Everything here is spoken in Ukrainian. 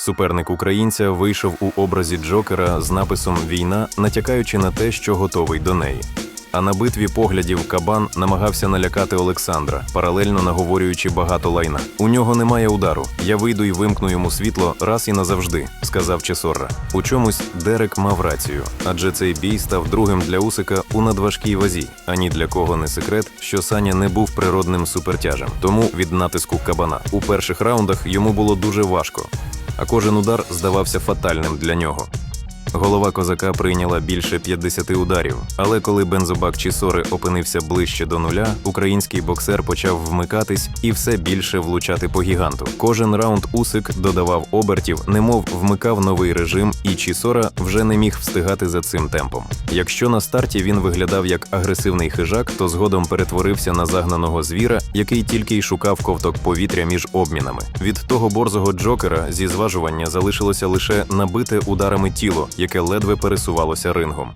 Суперник українця вийшов у образі Джокера з написом Війна, натякаючи на те, що готовий до неї. А на битві поглядів Кабан намагався налякати Олександра, паралельно наговорюючи багато лайна. У нього немає удару. Я вийду і вимкну йому світло раз і назавжди, сказав Чесорра. У чомусь Дерек мав рацію, адже цей бій став другим для Усика у надважкій вазі. Ані для кого не секрет, що Саня не був природним супертяжем. Тому від натиску кабана у перших раундах йому було дуже важко, а кожен удар здавався фатальним для нього. Голова козака прийняла більше 50 ударів, але коли бензобак Чісори опинився ближче до нуля, український боксер почав вмикатись і все більше влучати по гіганту. Кожен раунд Усик додавав обертів, немов вмикав новий режим, і Чісора вже не міг встигати за цим темпом. Якщо на старті він виглядав як агресивний хижак, то згодом перетворився на загнаного звіра, який тільки й шукав ковток повітря між обмінами. Від того борзого джокера зі зважування залишилося лише набите ударами тіло, яке ледве пересувалося рингом.